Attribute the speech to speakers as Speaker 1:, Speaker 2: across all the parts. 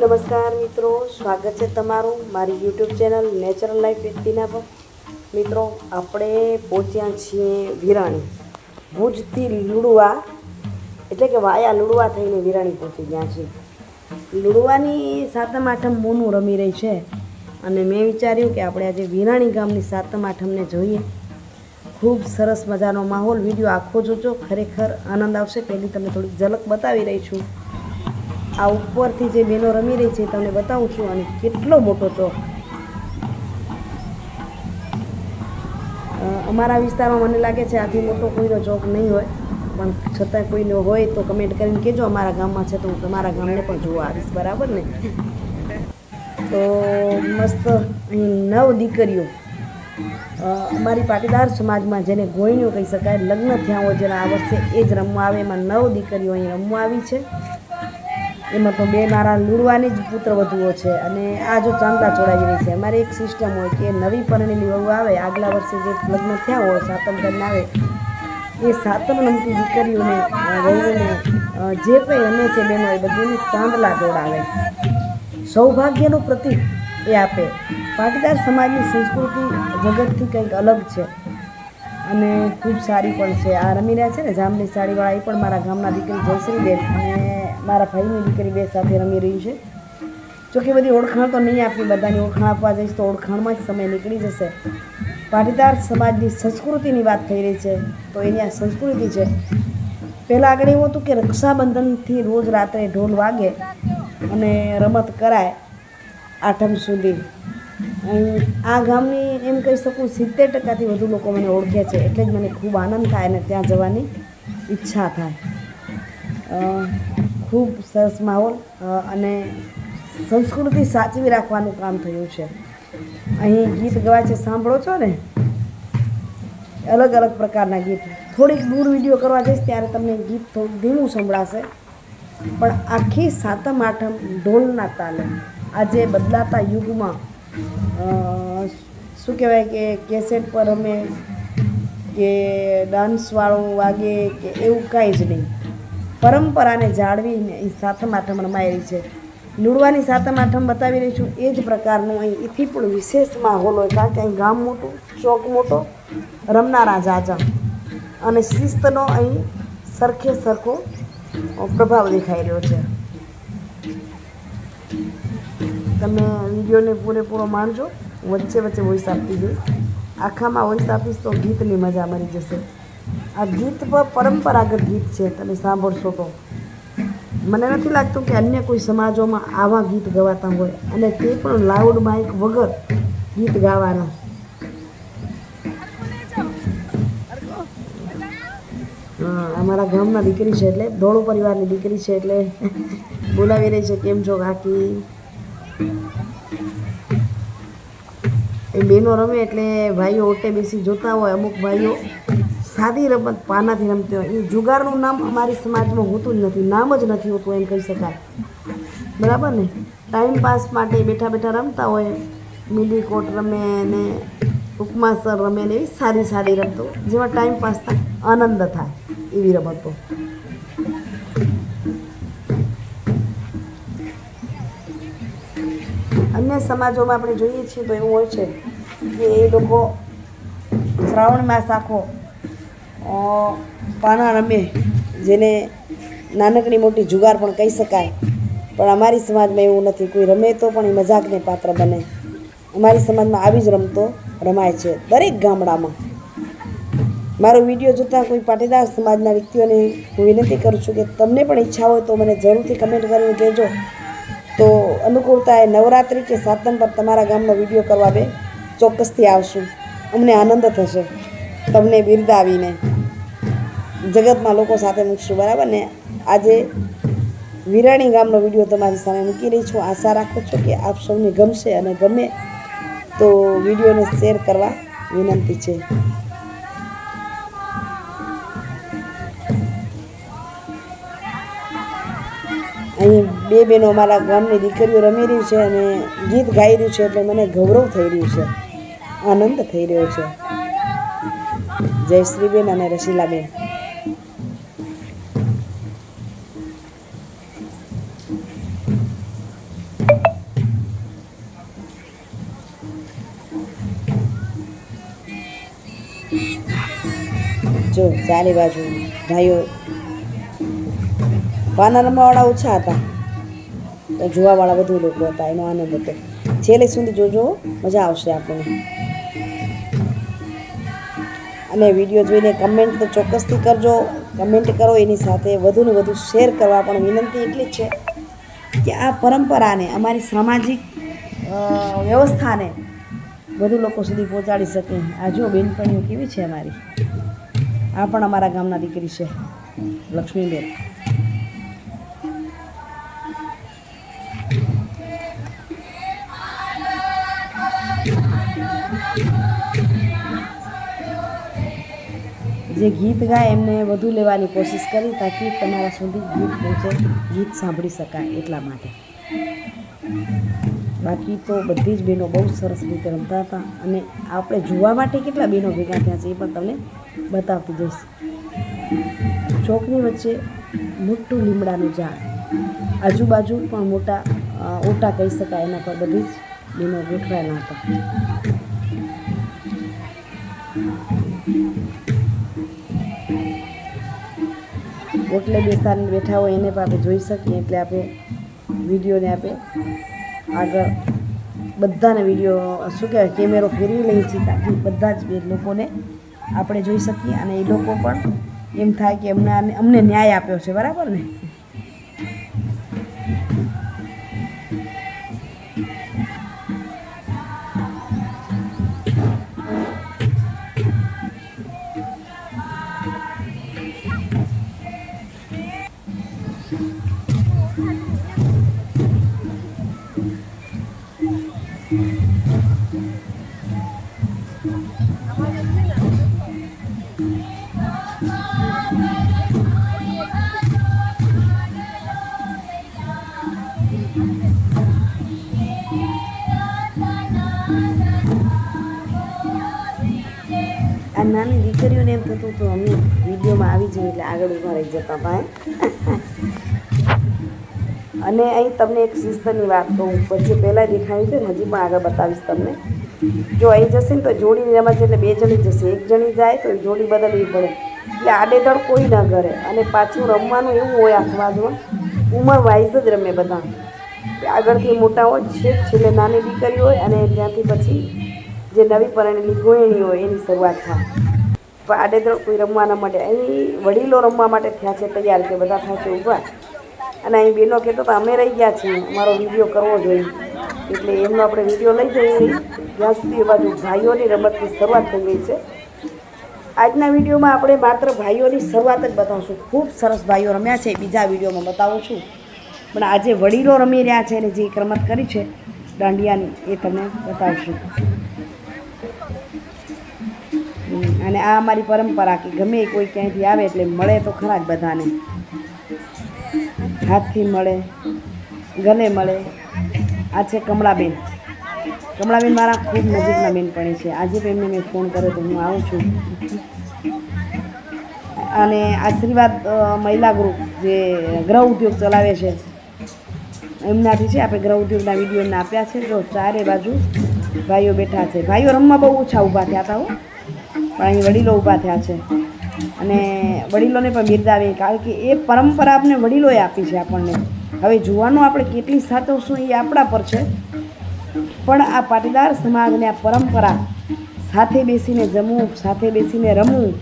Speaker 1: નમસ્કાર મિત્રો, સ્વાગત છે તમારું મારી યુટ્યુબ ચેનલ નેચરલ લાઈફ વ્યક્તિના પર. મિત્રો, આપણે પહોંચ્યા છીએ વિરાણી. ભુજથી લુડવા, એટલે કે વાયા લુડવા થઈને વિરાણી પહોંચી ગયા છીએ. લુડવાની સાતમ આઠમ મોનું રમી રહી છે અને મેં વિચાર્યું કે આપણે આજે વિરાણી ગામની સાતમ આઠમને જોઈએ. ખૂબ સરસ મજાનો માહોલ. વીડિયો આખો જોજો. ખરેખર આનંદ આવશે. પહેલી તમને થોડીક ઝલક બતાવી રહી છું. આ ઉપરથી જે બહેનો રમી રહી છે તમને બતાવું છું અને કેટલો મોટો ચોક. અમારા વિસ્તારમાં મને લાગે છે આથી મોટો કોઈનો ચોક નહીં હોય, પણ છતાં કોઈનો હોય તો કમેન્ટ કરીને કહેજો. અમારા ગામમાં છે તો હું તમારા ગામને પણ જોવા આવીશ, બરાબર ને? તો મસ્ત અહીં નવ દીકરીઓ. અમારી પાટીદાર સમાજમાં જેને ગોયણીઓ કહી શકાય, લગ્ન થયા હોય, જેના આ વર્ષે એ જ રમવા આવે, એમાં નવ દીકરીઓ અહીં રમવા આવી છે. એમાં તો બે મારા લૂડવાની જ પુત્ર વધુઓ છે અને આ જો ચાંદલા ચોડાવી રહી છે. અમારે એક સિસ્ટમ હોય કે નવી પરણેલી વહુ આવે, આગલા વર્ષે જે લગ્ન થયા હોય, સાતમ કરીને આવે, એ સાતમ નમતી દીકરીઓને વહુઓને જે કંઈ રમે છે બહેનો એ બધીને ચાંદલા જોડાવે સૌભાગ્યનું પ્રતીક એ આપે. પાટીદાર સમાજની સંસ્કૃતિ જગતથી કંઈક અલગ છે અને ખૂબ સારી પણ છે. આ રમી રહ્યા છે ને જાંબલી સાડીવાળા, એ પણ મારા ગામના દીકરી જયશ્રીબેન અને મારા ભાઈની દીકરી બે સાથે રમી રહી છે. જોકે બધી ઓળખાણ તો નહીં આપી, બધાની ઓળખાણ આપવા જઈશ તો ઓળખાણમાં જ સમય નીકળી જશે. પાટીદાર સમાજની સંસ્કૃતિની વાત થઈ રહી છે, તો એની આ સંસ્કૃતિ છે. પહેલાં આગળ એવું હતું કે રક્ષાબંધનથી રોજ રાત્રે ઢોલ વાગે અને રમત કરાય આઠમ સુધી. આ ગામની એમ કહી શકું સિત્તેર ટકાથી વધુ લોકો મને ઓળખે છે, એટલે જ મને ખૂબ આનંદ થાય અને ત્યાં જવાની ઈચ્છા થાય. ખૂબ સરસ માહોલ અને સંસ્કૃતિ સાચવી રાખવાનું કામ થયું છે. અહીં ગીત ગવાય છે, સાંભળો છો ને? અલગ અલગ પ્રકારના ગીત. થોડીક દૂર વીડિયો કરવા જઈશ, ત્યારે તમને ગીત થોડું ધીમું સંભળાશે. પણ આખી સાતમ આઠમ ઢોલના તાલે આજે બદલાતા યુગમાં શું કહેવાય કે કેસેટ પર અમે કે ડાન્સવાળું વાગે કે એવું કાંઈ જ નહીં. પરંપરાને જાળવીને એ સાતમ આઠમ રમાયેલી છે. લુડવાની સાતમ આઠમ બતાવી રહી છું. એ જ પ્રકારનું અહીં એથી પણ વિશેષ માહોલ હોય. કારણ કે અહીં ગામ મોટું, ચોક મોટો, રમનારા જાજા અને શિસ્તનો અહીં સરખે સરખો પ્રભાવ દેખાઈ રહ્યો છે. તમે વિડીયોને પૂરેપૂરો માણજો. વચ્ચે વચ્ચે વોઇસ આપતી જઈશ. આખામાં વોઇસ આપીશ તો ગીતની મજા મળી જશે. આ ગીત પર પરંપરાગત ગીત છે, તમે સાંભળશો તો. મને નથી લાગતું કે અન્ય કોઈ સમાજોમાં આવા ગીત ગવાતા હોય અને તે પણ લાઉડ માઇક વગર ગીત ગાવાના. અમારા ગામના દીકરી છે એટલે ધોળો પરિવારની દીકરી છે એટલે બોલાવી રહી છે, કેમ છો કાકી? એ બહેનો રમે એટલે ભાઈઓ ઓટે બેસી જોતા હોય, અમુક ભાઈઓ સાદી રમત પાનાથી રમતી હોય. એ જુગારનું નામ અમારી સમાજમાં હોતું જ નથી. નામ જ નથી હોતું એમ કહી શકાય. બરાબર ને? ટાઈમ પાસ માટે બેઠા બેઠા રમતા હોય. મિલી કોટ રમે ને ઉપમાસર રમે ને એવી સારી સારી રમતો. જેમાં ટાઈમ પાસ થાય, આનંદ થાય એવી રમતો. અન્ય સમાજોમાં આપણે જોઈએ છીએ તો એવું હોય છે કે એ લોકો શ્રાવણ માસ આખો પાના રમે, જેને નાનકડી મોટી જુગાર પણ કહી શકાય. પણ અમારી સમાજમાં એવું નથી. કોઈ રમે તો પણ એ મજાકને પાત્ર બને. અમારી સમાજમાં આવી જ રમતો રમાય છે, દરેક ગામડામાં. મારો વીડિયો જોતાં કોઈ પાટીદાર સમાજના વ્યક્તિઓને હું વિનંતી કરું છું કે તમને પણ ઈચ્છા હોય તો મને જરૂરથી કમેન્ટ કરીને કહેજો. તો અનુકૂળતાએ નવરાત્રિ કે સાતમ પર તમારા ગામનો વીડિયો કરવા બે ચોક્કસથી આવશું. અમને આનંદ થશે. તમને બિરદાવીને. જગતમાં લોકો સાથે મૂકશું, બરાબર ને? આજે વિરાણી ગામનો વીડિયો તમારી સામે મૂકી રહી છું. આશા રાખું છું કે આપ સૌને ગમશે અને ગમે તો વિડીયોને શેર કરવા વિનંતી છે. અહીં બે બહેનો અમારા ગામની દીકરીઓ રમી રહી છે અને ગીત ગાઈ રહ્યું છે એટલે મને ગૌરવ થઈ રહ્યું છે. આનંદ થઈ રહ્યો છે. જયશ્રીબેન અને રસીલાબેન. ચારે બાજુ ભાઈઓ. પાના રમવાવાળા ઓછા હતા. તો જોવાવાળા વધુ લોકો હતા, એનો આનંદ હતો. છેલ્લે સુધી જોજો, મજા આવશે આપણને. અને વીડિયો જોઈને કમેન્ટ તો ચોક્કસથી કરજો. કમેન્ટ કરો, એની સાથે વધુને વધુ શેર કરવા પણ વિનંતી એટલી જ છે કે આ પરંપરાને, અમારી સામાજિક વ્યવસ્થાને વધુ લોકો સુધી પહોંચાડી શકે. આ જો બેનપણીઓ કેવી છે અમારી? આ પણ અમારા ગામના દીકરી છે. લક્ષ્મીબેન. જે ગીત ગાય એમને વધુ લેવાની કોશિશ કરી તાકી તમારા સુધી ગીત પહોંચે, ગીત સાંભળી શકાય એટલા માટે. બાકી તો બધી જ બહેનો બહુ સરસ રીતે રમતા હતા અને આપણે જોવા માટે કેટલા બહેનો ભેગા થયા છે એ પણ તમને બતાવતી જઈશ. ચોકની વચ્ચે મોટું લીમડાનું ઝાડ. આજુબાજુ પણ મોટા ઓટા કહી શકાય, એના પર બધી જ લીમો ગોઠવાયેલા હતા. ઓટલે બેસાડીને બેઠા હોય એને પણ આપણે જોઈ શકીએ, એટલે આપણે વિડીયોને આપણે આગળ બધાને વીડિયો, શું કહેવાય, કેમેરો ફેરવી લઈએ છીએ, તાકી બધા જ લોકોને આપણે જોઈ શકીએ અને એ લોકો પણ એમ થાય કે અમને અમને ન્યાય આપ્યો છે, બરાબર ને? આ નાની દીકરીઓને એમ થતું હતું, અમે વિડીયોમાં આવી જઈએ એટલે આગળ ઊભા રહી જતા ભાઈ અને અહીં તમને એક શિસ્તની વાત કહું. પછી પહેલાં દેખાડી છે હજી પણ આગળ બતાવીશ તમને. જો અહીં જશે ને તો જોડીની રમત છે એટલે બે જણી જશે. એક જણી જાય તો જોડી બદલવી પડે. એટલે આડેધડ કોઈ ન કરે અને પાછું રમવાનું એવું હોય આ સમાજમાં ઉંમર વાઇઝ જ રમે બધા. આગળથી મોટા હોય છે છેલ્લે નાની દીકરી હોય અને ત્યાંથી પછી જે નવી પરણેલી ગૃહિણી હોય એની શરૂઆત થાય. પણ આડેધડ કોઈ રમવા ન માટે, અહીં વડીલો રમવા માટે થયા છે તૈયાર કે બધા થયા છે ઊભા. અને અહીં બહેનો કહેતો તો અમે રહી ગયા છીએ, અમારો વીડિયો કરવો જોઈએ. એટલે એમનો આપણે વીડિયો લઈ જઈએ. જ્યાં સુધી એ બાજુ ભાઈઓની રમતની શરૂઆત થઈ ગઈ છે. આજના વિડીયોમાં આપણે માત્ર ભાઈઓની શરૂઆત જ બતાવશું. ખૂબ સરસ ભાઈઓ રમ્યા છે. બીજા વિડીયોમાં બતાવું છું. પણ આજે વડીલો રમી રહ્યા છે અને જે રમત કરી છે દાંડિયાની, એ તમને બતાવશું. અને આ અમારી પરંપરા કે ગમે કોઈ ક્યાંયથી આવે એટલે મળે તો ખરા જ બધાને. હાથથી મળે, ગલે મળે. આ છે કમળાબેન. કમળાબેન મારા ખૂબ નજીકના બેનપણી છે. આજે પણ એમને મેં ફોન કર્યો તો હું આવું છું. અને આશીર્વાદ મહિલા ગ્રુપ જે ગ્રહ ઉદ્યોગ ચલાવે છે એમનાથી છે, આપણે ગ્રહ ઉદ્યોગના વીડિયો એમને આપ્યા છે. જો ચારે બાજુ ભાઈઓ બેઠા છે. ભાઈઓ રમવા બહુ ઓછા ઊભા થયા હતા પણ અહીં વડીલો ઊભા થયા છે. અને વડીલોને પણ બિરદાવે. કારણ કે એ પરંપરા આપણે વડીલોએ આપી છે આપણને. હવે જોવાનું આપણે કેટલી સાચવશું એ આપણા પર છે. પણ આ પાટીદાર સમાજને આ પરંપરા સાથે બેસીને જમવું, સાથે બેસીને રમવું,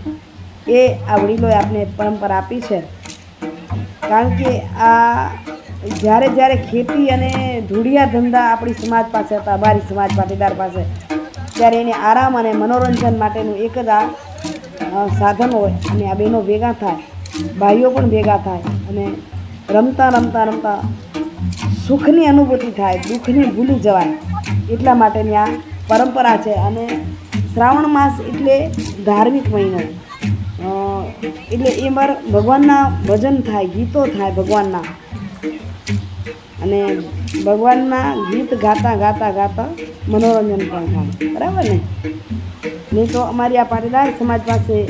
Speaker 1: એ આ વડીલોએ આપણે પરંપરા આપી છે. કારણ કે આ જ્યારે જ્યારે ખેતી અને ધૂળિયા ધંધા આપણી સમાજ પાસે હતા, અમારી સમાજ પાટીદાર પાસે, ત્યારે એને આરામ અને મનોરંજન માટેનું એક જ આ સાધન હોય અને આ બહેનો ભેગા થાય, ભાઈઓ પણ ભેગા થાય અને રમતા રમતા રમતા સુખની અનુભૂતિ થાય, દુઃખને ભૂલી જવાય, એટલા માટેની આ પરંપરા છે. અને શ્રાવણ માસ એટલે ધાર્મિક મહિનો. એટલે એટલે એમાં ભગવાનના ભજન થાય, ગીતો થાય ભગવાનના. અને ભગવાનના ગીત ગાતા ગાતા ગાતા મનોરંજન પણ થાય. બરાબર ને? નહીં તો અમારી આ પાટીદાર સમાજ પાસે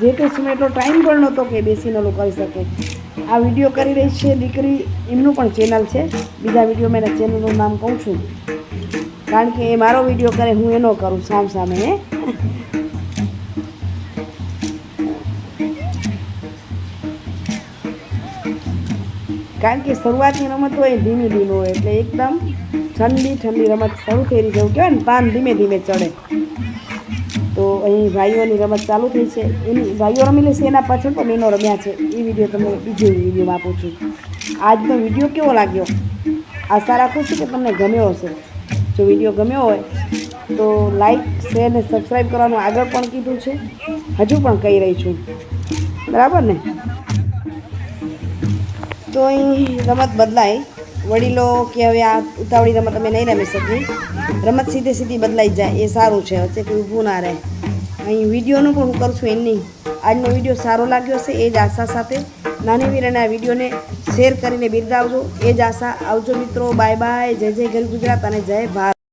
Speaker 1: જે તે સમય એટલો ટાઈમ પણ નહોતો કે બેસીને લોકો કરી શકે. આ વીડિયો કરી રહી છે દીકરી, એમનું પણ ચેનલ છે. બીજા વીડિયો મેં ચેનલનું નામ કહું છું. કારણ કે એ મારો વીડિયો કરે, હું એનો કરું સામ સામે કારણ કે શરૂઆતની રમત હોય ધીમી ધીમી હોય એટલે એકદમ ઠંડી ઠંડી રમત શરૂ થઈ એવું કહેવાય ને, પાન ધીમે ધીમે ચડે. તો અહીં ભાઈઓની રમત ચાલુ થઈ છે. એની ભાઈઓ રમી લેશે એના પાછળ પણ બહેનો રમ્યા છે. એ વીડિયો તમને બીજો વિડીયોમાં આપું છું. આજનો વીડિયો કેવો લાગ્યો? આશા રાખું છું કે તમને ગમ્યો હશે. જો વીડિયો ગમ્યો હોય તો લાઈક, શેર ને સબસ્ક્રાઈબ કરવાનું આગળ પણ કીધું છે. હજુ પણ કહી રહી છું. બરાબર ને? તો અહીં રમત બદલાય. વડીલો કે હવે આ ઉતાવળી રમત અમે નહીં રમી શકીએ. રમત સીધે સીધી બદલાઈ જાય, એ સારું છે વચ્ચે કોઈ ઊભું ના રહે. અહીં વિડીયોનું પણ હું કરું છું એમની. આજનો વીડિયો સારો લાગ્યો હશે, એ જ આશા સાથે. નાની વીરાના વિડીયોને શેર કરીને બિરદાવજો. એ જ આશા. આવજો મિત્રો, બાય બાય. જય જય ગરીબ ગુજરાત અને જય ભારત.